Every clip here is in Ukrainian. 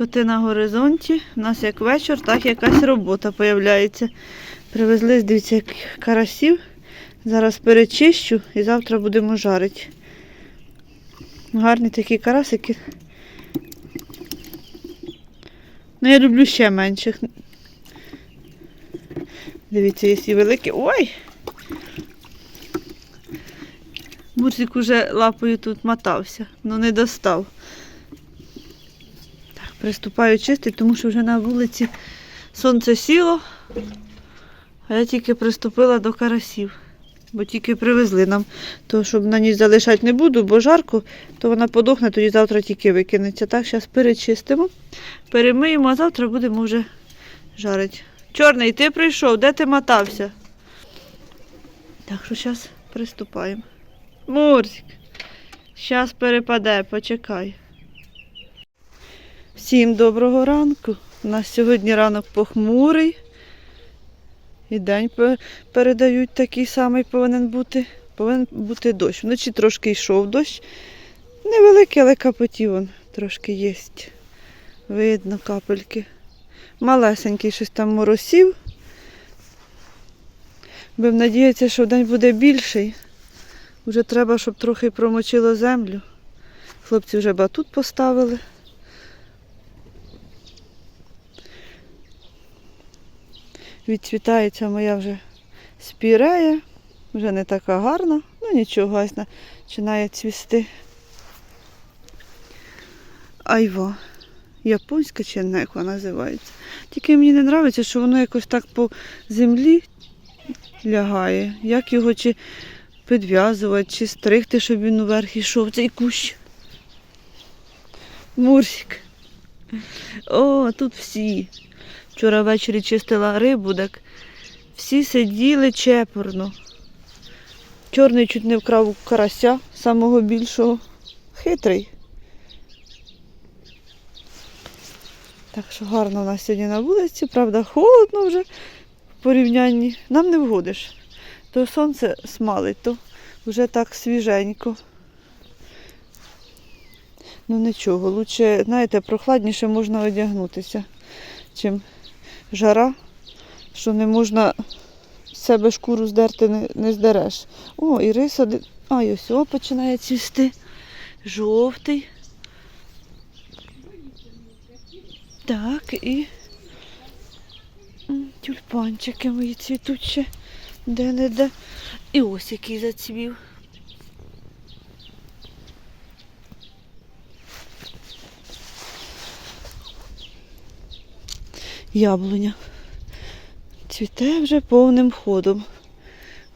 Коти на горизонті. У нас як вечір, так якась робота появляється. Привезли, дивіться, карасів. Зараз перечищу і завтра будемо жарити. Гарні такі карасики. Ну, я люблю ще менших. Дивіться, є і великі. Ой! Мурсик уже лапою тут мотався, але не достав. Приступаю чистити, тому що вже на вулиці сонце сіло, а я тільки приступила до карасів, бо тільки привезли нам. То, щоб на ніч залишати не буду, бо жарко, то вона подохне, тоді завтра тільки викинеться. Так, зараз перечистимо, перемиємо, а завтра будемо вже жарити. Чорний, ти прийшов, де ти мотався? Так що зараз приступаємо. Мурзик, зараз перепаде, почекай. Всім доброго ранку. У нас сьогодні ранок похмурий. І день передають такий самий повинен бути. Повинен бути дощ. Вночі трошки йшов дощ. Невеликий, але капотів он трошки є. Видно капельки. Малесенький щось там моросів. Будемо надіятися, що день буде більший. Вже треба, щоб трохи промочило землю. Хлопці вже батут поставили. Відцвітається моя вже спірея. Вже не така гарна, ну нічого, ось починає цвісти. Айва. Японська чи не як вона називається. Тільки мені не подобається, що воно якось так по землі лягає. Як його чи підв'язувати, чи стригти, щоб він уверх ішов цей кущ. Мурсик. О, тут всі. Вчора ввечері чистила рибу, так всі сиділи чепурно. Чорний чуть не вкрав карася, самого більшого. Хитрий. Так що гарно у нас сьогодні на вулиці, правда, холодно вже в порівнянні. Нам не вгодиш. То сонце смалить, то вже так свіженько. Ну нічого, лучше, знаєте, прохладніше можна одягнутися, чим жара, що не можна з себе шкуру здерти, не, не здереш. О, і риса, а, і ось о, починає цвісти. Жовтий. Так, і тюльпанчики мої цвітуть ще де-не-де. І ось який зацвів. Яблуня. Цвіте вже повним ходом.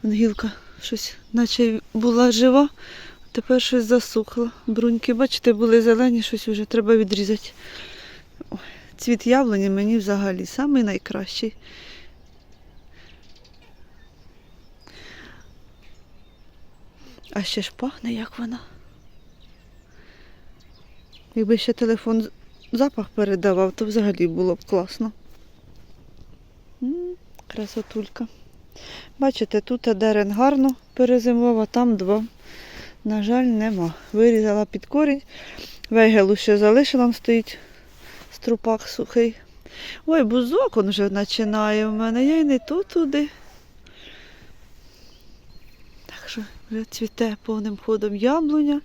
Гілка щось, наче була жива, тепер щось засухло. Бруньки, бачите, були зелені, щось вже треба відрізати. Ой, цвіт яблуні мені взагалі самий найкращий. А ще ж пахне, як вона. Якби ще телефон запах передавав, то взагалі було б класно. Красотулька. Бачите, тут дерен гарно перезимував, а там два. На жаль, нема. Вирізала під корінь. Вейгелу ще залишила, стоїть струпак сухий. Ой, бузок он вже починає в мене. Я й не то туди. Так що вже цвіте повним ходом яблуня.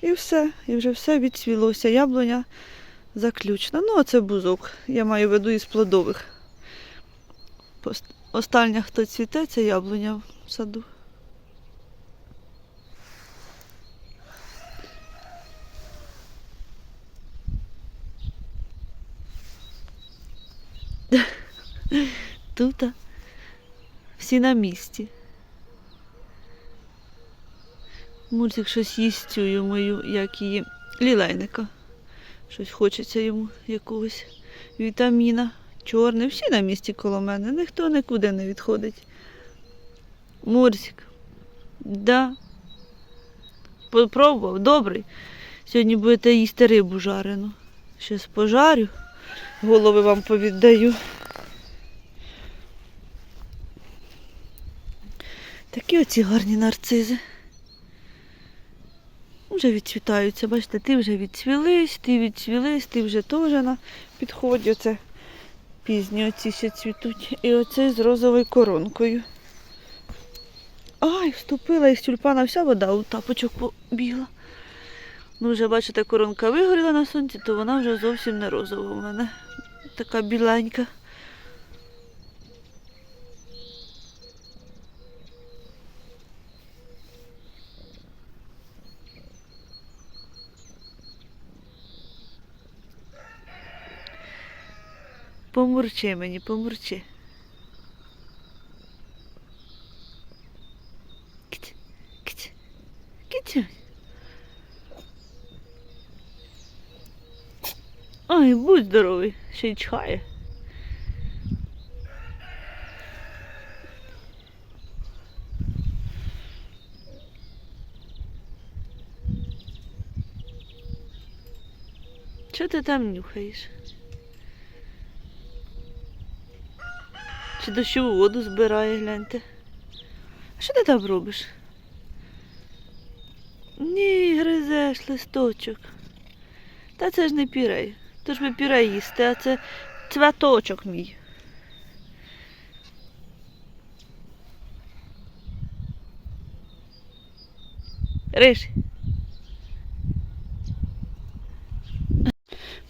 І все. І вже все відцвілося. Яблуня заключна. Ну, оце бузок. Я маю в виду із плодових. Остання, хто цвіте, це яблуня в саду. Тут всі на місці. Мультик щось їсть цю мою, як її лілейника. Щось хочеться йому якогось вітаміна. Чорний, всі на місці коло мене, ніхто нікуди не відходить. Мурсик. Да. Попробував, добрий. Сьогодні будете їсти рибу жарену. Щось пожарю. Голови вам повіддаю. Такі оці гарні нарцизи. Вже відцвітаються, бачите, ти вже відцвілись, ти відцвілись, ти вже теж на підході. Оце пізні оці ще цвітуть. І оцей з розовою коронкою. Ай, вступила із тюльпана вся вода у тапочок побігла. Ну, вже бачите, коронка вигоріла на сонці, то вона вже зовсім не розова у мене. Така біленька. Помурчи мені, помурчи. Кить, кить, кить. Ой, будь здоровий, ще й чхає. Що ти там нюхаєш? Чи дощову воду збирає, гляньте. А що ти там робиш? Ні, гризеш листочок. Та це ж не пірей. То ж ви пірей їсти, а це цвяточок мій. Риш.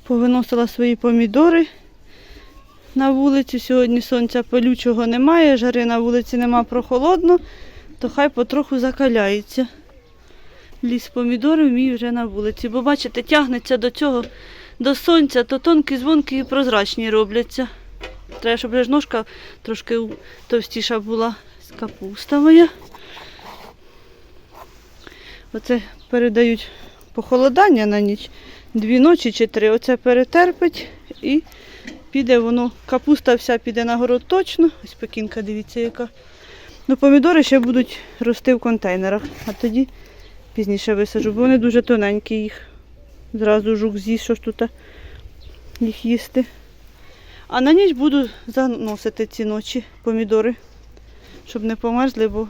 Повиносила свої помідори на вулицю. Сьогодні сонця палючого немає, жари на вулиці нема прохолодно, то хай потроху закаляється. Ліс помідорів мій вже на вулиці. Бо бачите, тягнеться до цього, до сонця, то тонкі, дзвонкі і прозрачні робляться. Треба, щоб вже ножка трошки товстіша була з капуста моя. Оце передають похолодання на ніч. Дві ночі чи три. Оце перетерпить і піде воно. Капуста вся піде на город точно. Ось пекінка, дивіться, яка. Ну, помідори ще будуть рости в контейнерах, а тоді пізніше висаджу, бо вони дуже тоненькі їх. Зразу жук з'їсть, що ж тут їх їсти. А на ніч буду заносити ці ночі помідори, щоб не померзли, бо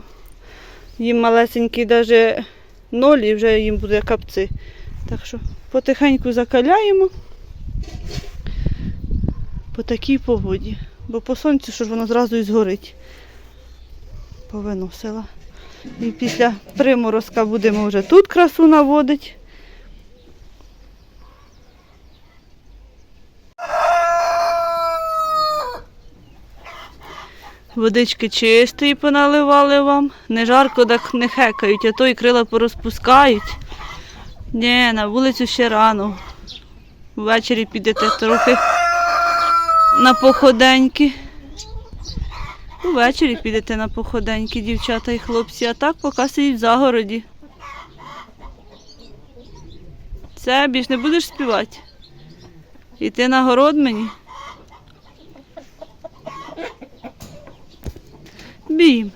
їм малесенькі навіть ноль і вже їм буде капці. Так що потихеньку закаляємо по такій погоді. Бо по сонцю що ж воно зразу і згорить. Повиносила. І після приморозка будемо вже тут красу наводити. Водички чистої поналивали вам. Не жарко, так не хекають, а то і крила порозпускають. Ні, на вулицю ще рано. Ввечері підете трохи на походеньки. Увечері підете на походеньки, дівчата і хлопці, а так поки сидіть в загороді. Це більш не будеш співати? Іти на город мені? Бім.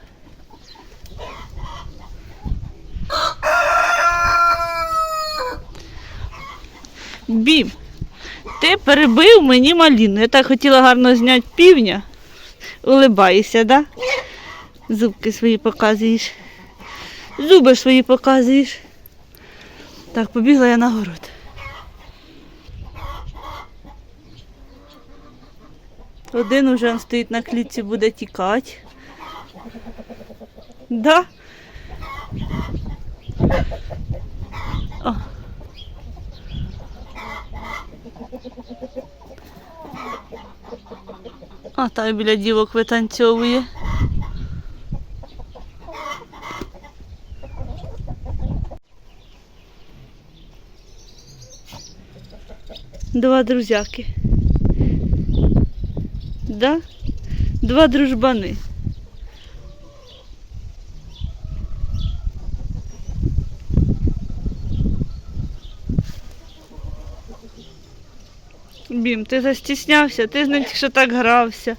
Бім, ти перебив мені маліну. Я так хотіла гарно зняти півня. Улибаєшся, да? Зубки свої показуєш. Зуби свої показуєш. Так, побігла я на город. Один уже стоїть на клітці, буде тікати. Да? О. А, та й біля дівок витанцьовує. Два друзяки. Да? Два дружбани. Бім, ти застіснявся, ти з ним що так грався.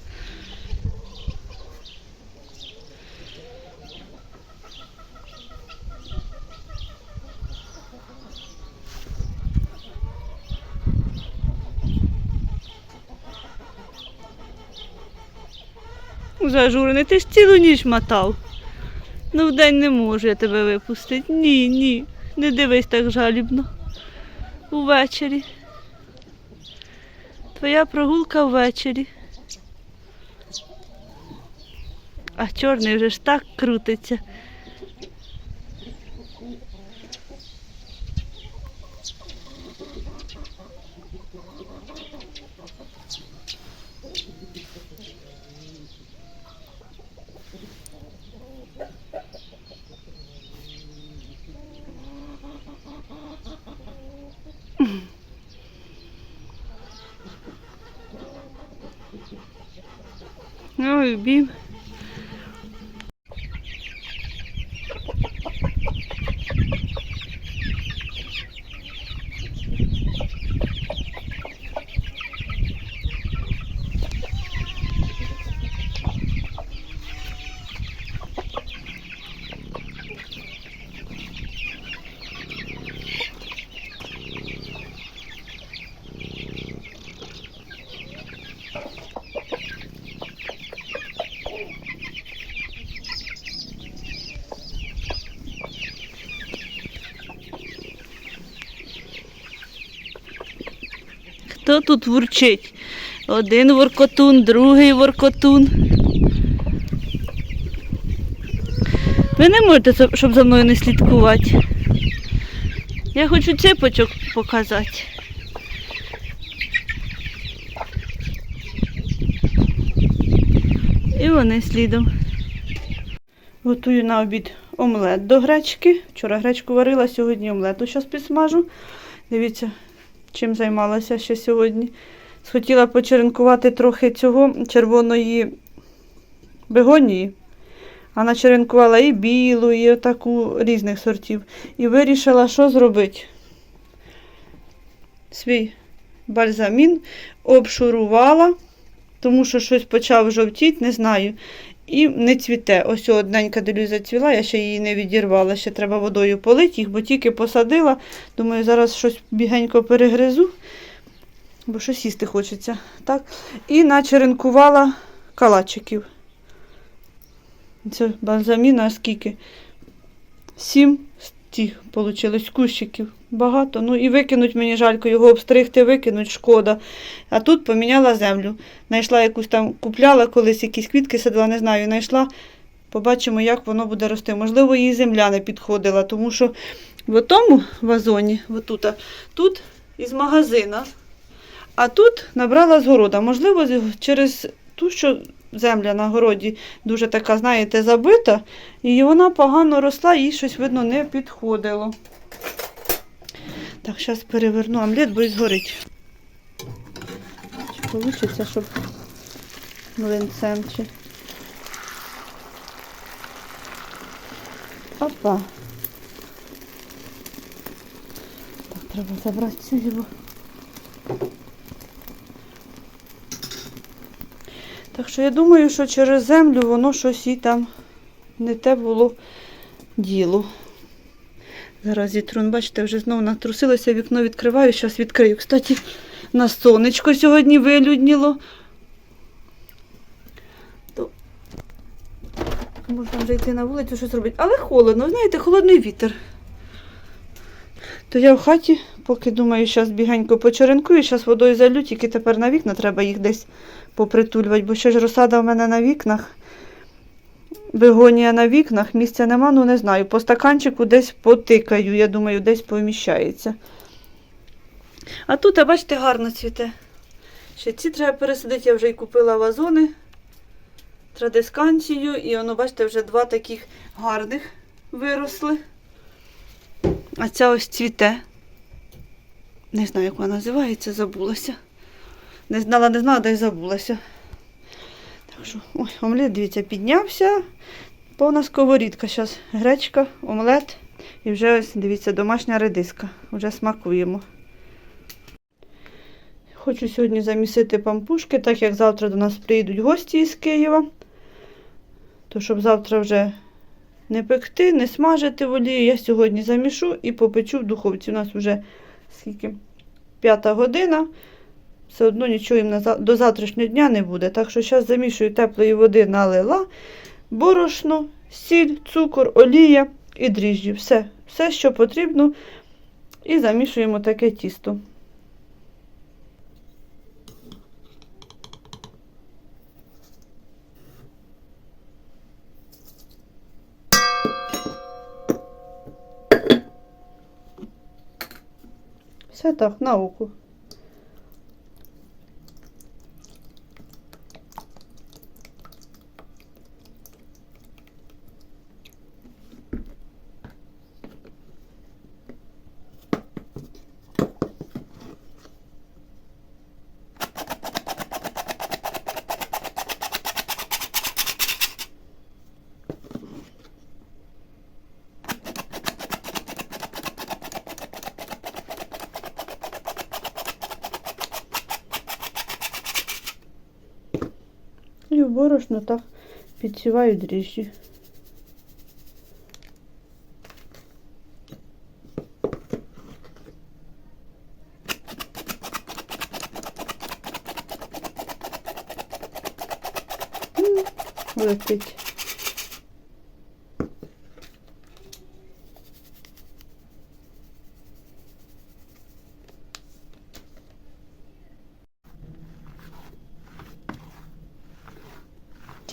Зажурений, ти ж цілу ніч мотав. Ну вдень не можу я тебе випустити. Ні, ні. Не дивись так жалібно. Увечері. Твоя прогулка ввечері. А чорний вже ж так крутиться. Ой, бім. Хто тут вурчить? Один воркотун, другий воркотун. Ви не можете, щоб за мною не слідкувати. Я хочу цепочок показати. І вони слідом. Готую на обід омлет до гречки. Вчора гречку варила, сьогодні омлету зараз підсмажу. Дивіться, чим займалася ще сьогодні. Схотіла почеренкувати трохи цього червоної бегонії. А начеренкувала і білу, і таку різних сортів. І вирішила, що зробити. Свій бальзамін обшурувала, тому що щось почав жовтіти, не знаю. І не цвіте. Ось одненька делю зацвіла, я ще її не відірвала. Ще треба водою полити їх, бо тільки посадила. Думаю, зараз щось бігенько перегризу, бо щось їсти хочеться. Так? І начеренкувала калачиків. Це бальзаміна скільки? Сім тих вийшло кущиків. Багато. Ну і викинуть мені жалько, його обстригти, викинуть, шкода. А тут поміняла землю. Знайшла якусь там, купляла колись якісь квітки садила, не знаю, знайшла. Побачимо, як воно буде рости. Можливо, їй земля не підходила, тому що в тому вазоні, отут, тут із магазина, а тут набрала з города. Можливо, через ту, що земля на городі дуже така, знаєте, забита, і вона погано росла, їй щось, видно, не підходило. Так, зараз переверну омлет, бо і згорить. Чи вийде, щоб млинцем чи. Опа. Так, треба забрати цю його. Так що я думаю, що через землю воно щось і там не те було діло. Зараз зітрун, бачите, вже знову натрусилося, вікно відкриваю, зараз відкрию. Кстати, на сонечко сьогодні вилюдніло. То можна вже йти на вулицю щось робити. Але холодно, знаєте, холодний вітер. То я в хаті, поки думаю, зараз бігенько почеренкую, зараз водою залю, тільки тепер на вікна треба їх десь попритулювати, бо ще ж розсада в мене на вікнах. Бегонія на вікнах, місця нема, ну не знаю. По стаканчику десь потикаю, я думаю, десь поміщається. А тут, а бачите, гарно цвіте. Ще ці треба пересадити, я вже й купила вазони, традисканцію, і воно, бачите, вже два таких гарних виросли. А ця ось цвіте. Не знаю, як вона називається, забулася. Не знала, не знала, да й забулася. Так ой, омлет, дивіться, піднявся. Повна сковорідка. Зараз гречка, омлет. І вже ось, дивіться, домашня редиска. Вже смакуємо. Хочу сьогодні замісити пампушки, так як завтра до нас приїдуть гості із Києва. То щоб завтра вже не пекти, не смажити в олії, я сьогодні замішу і попечу в духовці. У нас вже скільки? П'ята година. Все одно нічого їм до завтрашнього дня не буде. Так що зараз замішую теплої води налила, борошно, сіль, цукор, олія і дріжджі. Все. все, що потрібно, і замішуємо таке тісто. Все так, на око. І в борошно так підсіваю дріжджі. М, Летить.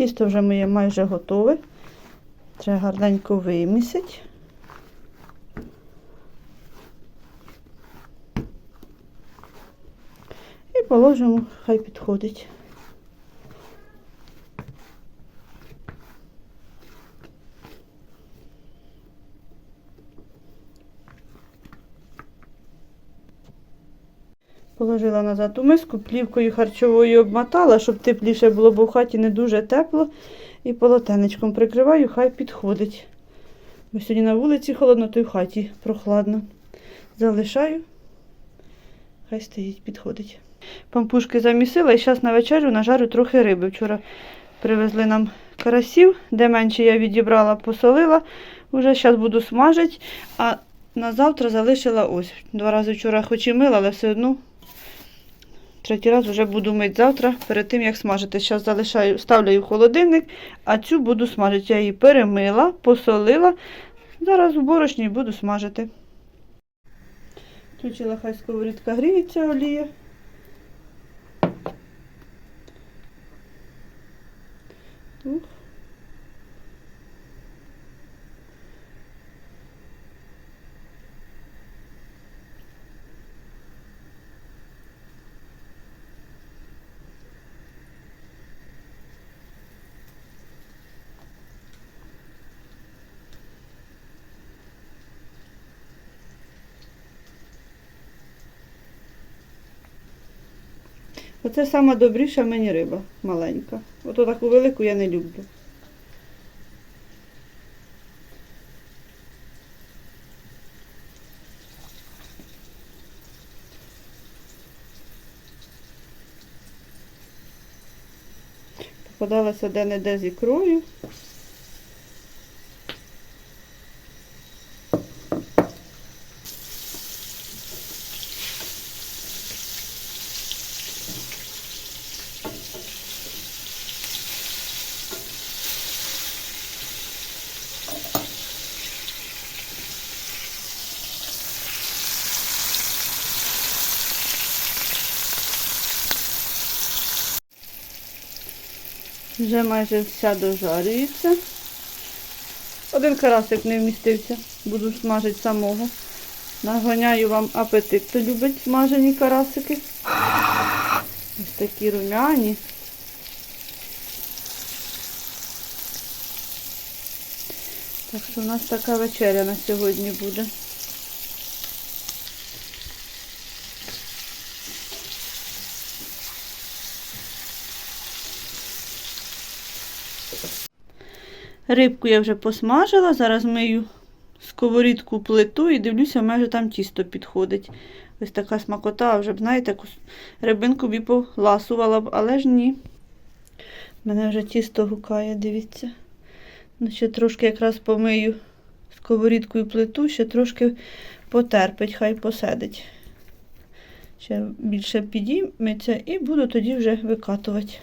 Тісто вже моє майже готове. Треба гарненько вимісити. І положимо, хай підходить. Положила назад у миску, плівкою харчовою обмотала, щоб тепліше було, бо в хаті не дуже тепло. І полотенечком прикриваю, хай підходить. Бо сьогодні на вулиці холодно, то й в хаті прохладно. Залишаю, хай стоїть, підходить. Пампушки замісила і зараз на вечерю нажарю трохи риби. Вчора привезли нам карасів, де менше я відібрала, посолила. Уже зараз буду смажити, а на завтра залишила ось. Два рази вчора хоч і мила, але все одно Третій раз вже буду мити завтра, перед тим як смажити. Зараз залишаю, ставлю в холодильник, а цю буду смажити. Я її перемила, посолила. Зараз в борошні буду смажити. Включила, хай сковорідка гріється олія. Ух. Оце сама добріша мені риба маленька. Ото таку велику я не люблю. Попадалася де-не-де з ікрою. Вже майже вся дожарюється. Один карасик не вмістився. Буду смажити самого. Наганяю вам апетит, хто любить смажені карасики. Ось такі румяні. Так що у нас така вечеря на сьогодні буде. Рибку я вже посмажила, зараз мию сковорідку плиту і дивлюся, майже там тісто підходить. Ось така смакота, вже б, знаєте, рибинку б поласувала б, але ж ні. Мене вже тісто гукає, дивіться. Ну, ще трошки якраз помию сковорідку і плиту, ще трошки потерпить, хай посидить. Ще більше підійметься і буду тоді вже викатувати.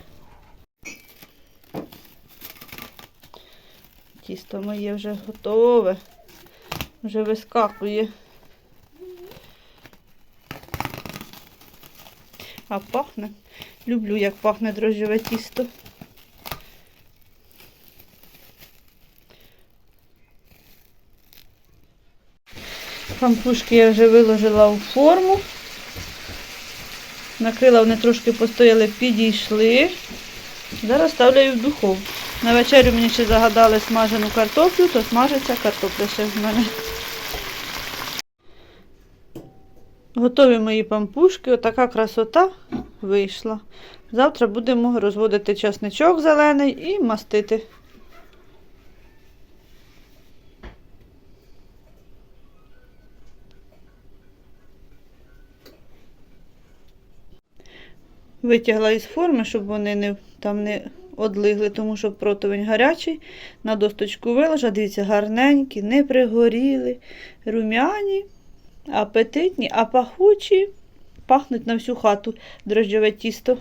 Тісто моє вже готове. Вже вискакує. А пахне. Люблю, як пахне дрожжеве тісто. Пампушки я вже виложила у форму. Накрила, вони трошки постояли, підійшли. Зараз ставлю в духовку. На вечерю мені ще загадали смажену картоплю, то смажиться картопля ще в мене. Готові мої пампушки, отака красота вийшла. Завтра будемо розводити часничок зелений і мастити. Витягла із форми, щоб вони не, там не одлигли, тому що противень гарячий. На досточку виложа, дивіться, гарненькі, не пригоріли, рум'яні, апетитні, а пахучі. Пахнуть на всю хату дрожджове тісто.